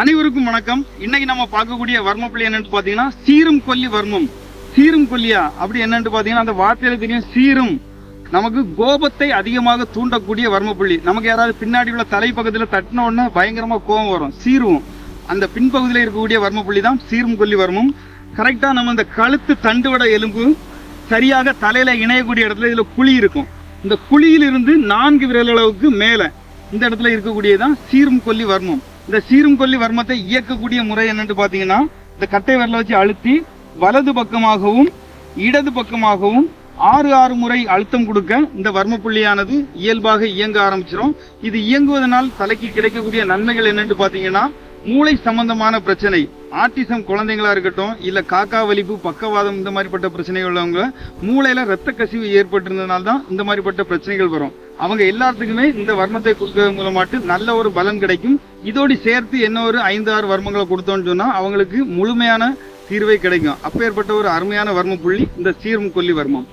அனைவருக்கும் வணக்கம். இன்னைக்கு நம்ம பார்க்கக்கூடிய வர்மப்புள்ளி என்னன்னு பாத்தீங்கன்னா சீரும் கொல்லி வர்மம். சீரும் கொல்லியா? அப்படி என்னன்னு பாத்தீங்கன்னா அந்த வார்த்தையில தெரியும் சீரும். நமக்கு கோபத்தை அதிகமாக தூண்டக்கூடிய வர்மப்புள்ளி நமக்கு யாராவது பின்னாடி உள்ள தலை தட்டின உடனே பயங்கரமா கோபம் வரும். சீருவோம் அந்த பின்பகுதியில் இருக்கக்கூடிய வர்மப்புள்ளி தான் சீரும் கொல்லி வர்மம். கரெக்டா நம்ம இந்த கழுத்து தண்டுவட எலும்பு சரியாக தலையில இணையக்கூடிய இடத்துல இதுல குழி இருக்கும். இந்த குழியிலிருந்து நான்கு விரல் அளவுக்கு மேல இந்த இடத்துல இருக்கக்கூடியதான் சீரும் கொல்லி வர்மம். இந்த சீரும் கொல்லி வர்மத்தை இயக்கக்கூடிய முறை என்னன்னு பாத்தீங்கன்னா இந்த கட்டை விரல வச்சு அழுத்தி வலது பக்கமாகவும் இடது பக்கமாகவும் ஆறு ஆறு முறை அழுத்தம் கொடுக்க இந்த வர்ம புள்ளியானது இயல்பாக இயங்க ஆரம்பிச்சிடும் இது இயங்குவதனால் தலைக்கு கிடைக்கக்கூடிய நன்மைகள் என்னன்னு பாத்தீங்கன்னா மூளை சம்பந்தமான பிரச்சனை. ஆர்டிசம் குழந்தைங்களா இருக்கட்டும் இல்ல காக்கா வலிப்பு பக்கவாதம் இந்த மாதிரிப்பட்ட பிரச்சனைகள் உள்ளவங்க மூளையில ரத்த கசிவு ஏற்பட்டிருந்ததுனால தான் இந்த மாதிரிப்பட்ட பிரச்சனைகள் வரும். அவங்க எல்லாத்துக்குமே இந்த வர்மத்தை கொடுக்கறது மூலமாட்டு நல்ல ஒரு பலன் கிடைக்கும். இதோடு சேர்த்து என்ன ஒரு ஐந்து ஆறு வர்மங்களை கொடுத்தோம்னு சொன்னா அவங்களுக்கு முழுமையான தீர்வை கிடைக்கும். அப்பேற்பட்ட ஒரு அருமையான வர்ம புள்ளி இந்த சீரும் கொல்லி வர்மம்.